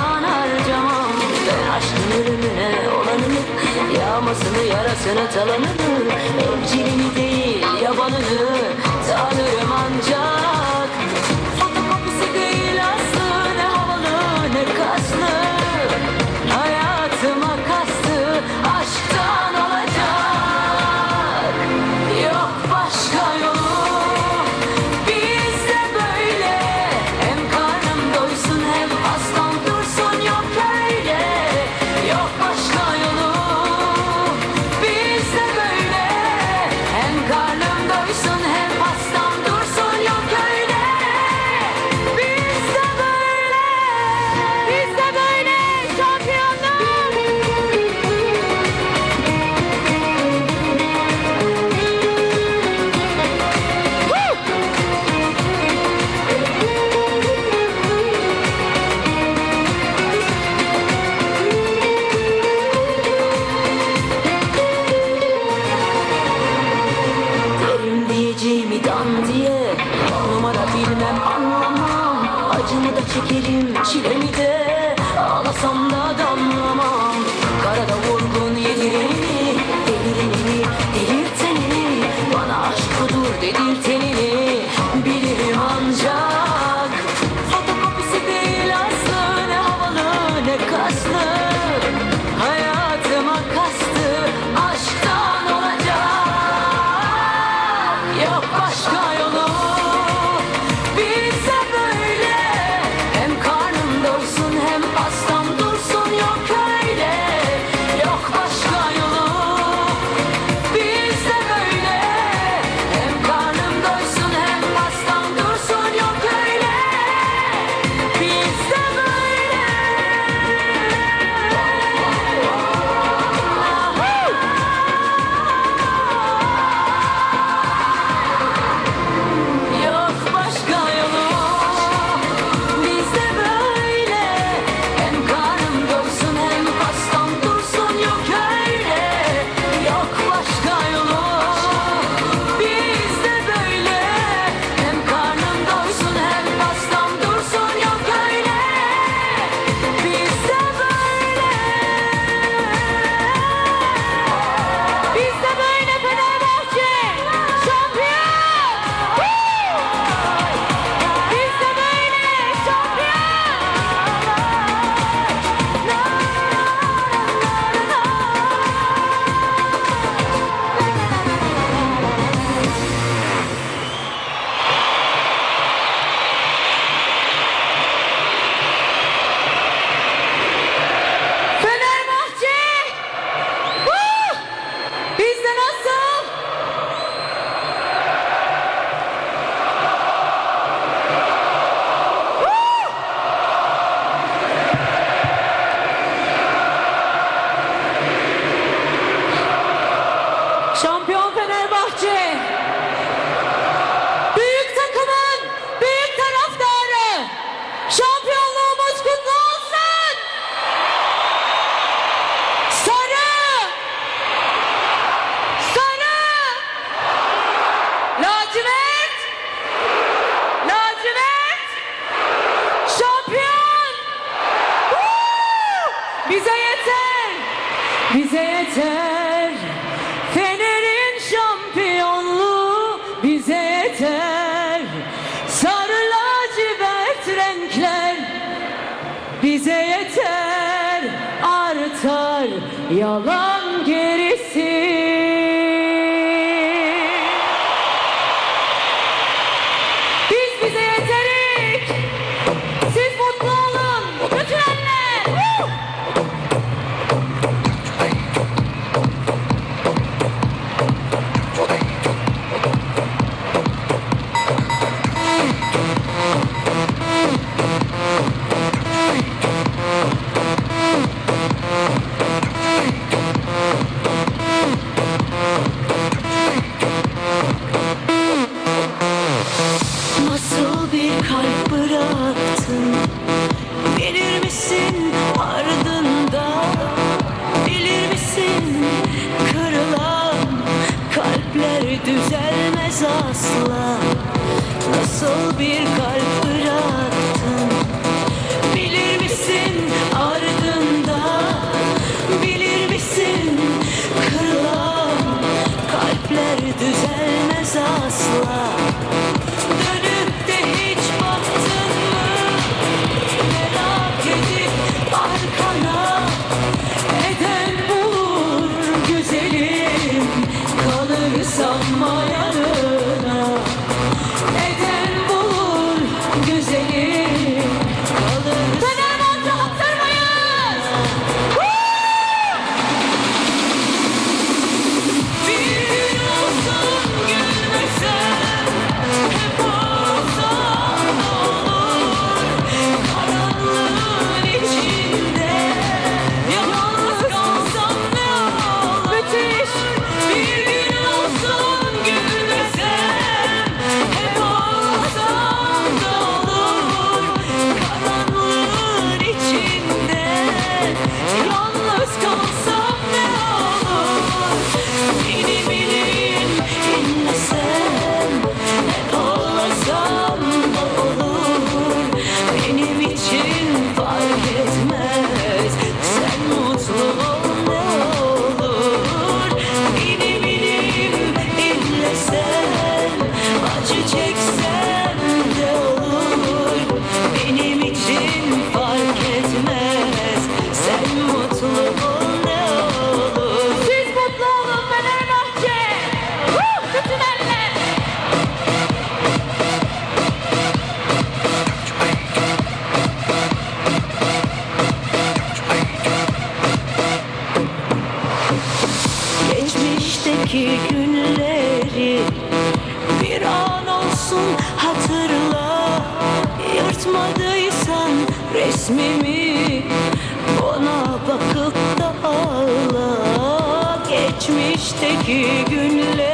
zaman harcamam. Ben aşkın ürününe olanını Yağmasını yarasını talanını Evcilini değil yabanını Tanırım ancak güzelim. eski günleri Bir an olsun hatırla. Yırtmadıysan resmimi Bana bakıp da ağla. Geçmişteki günleri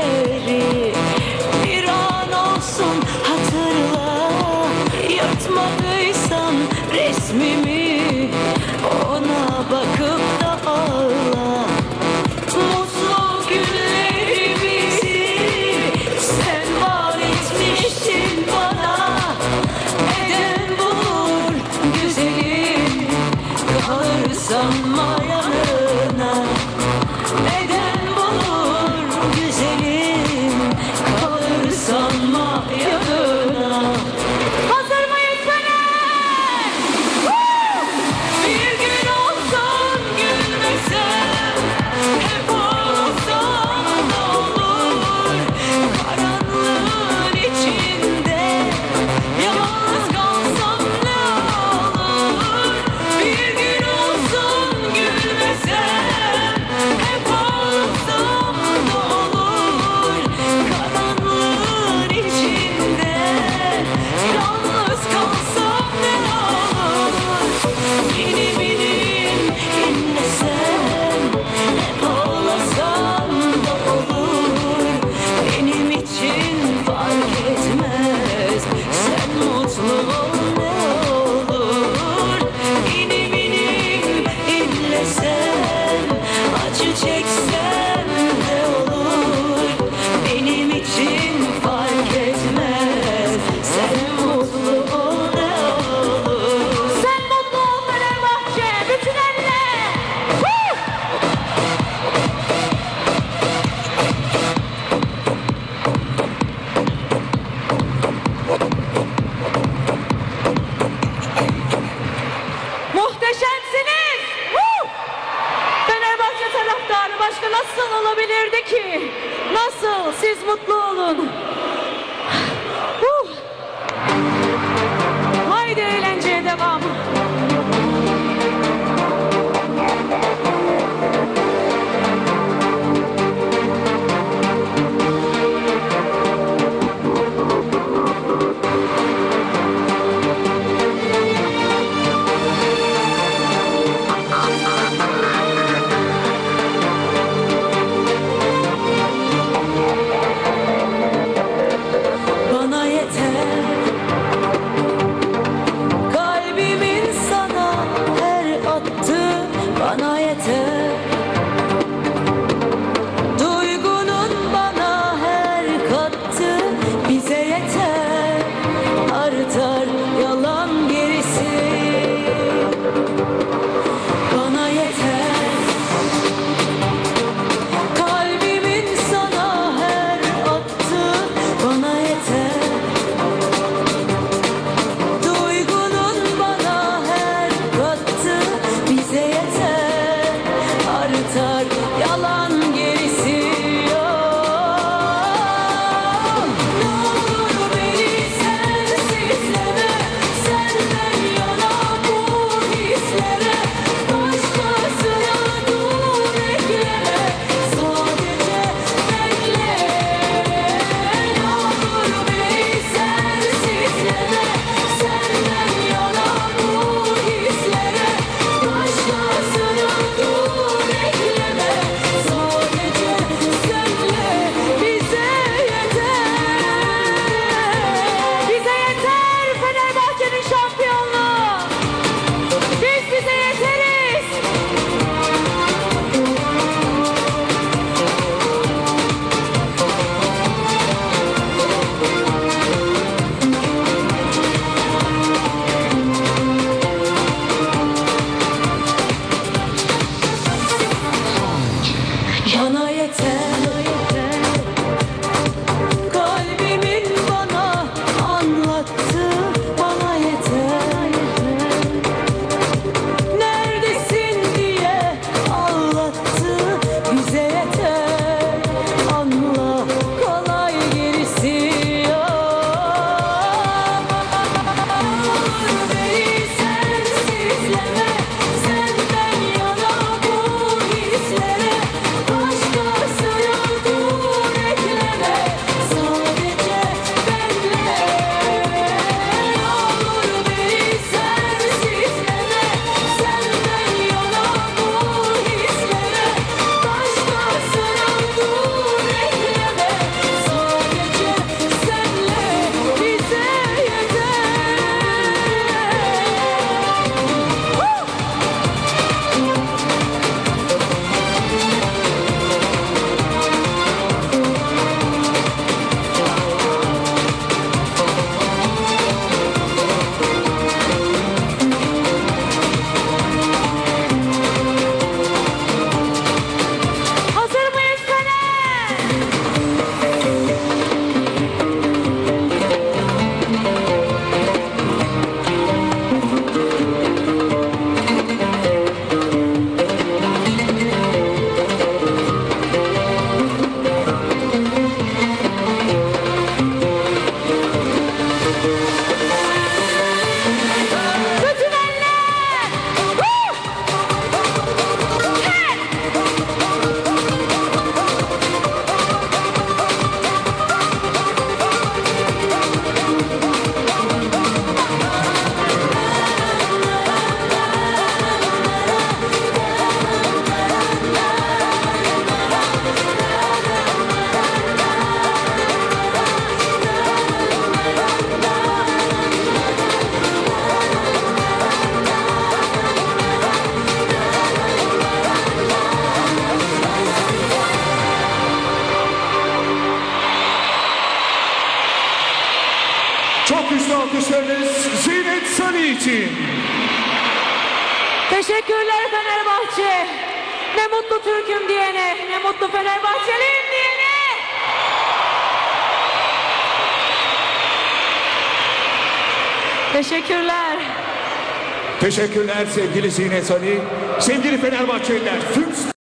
nasıl olabilirdi ki? Nasıl? Siz mutlu olun. Uh. Alkışla alkışlarınız Zeynep Sali için. Teşekkürler Fenerbahçe. Ne mutlu Türk'üm diyene, ne mutlu Fenerbahçeliyim diyene. Teşekkürler. Teşekkürler sevgili Zeynep Sali. Sevgili Fenerbahçeliler, tüm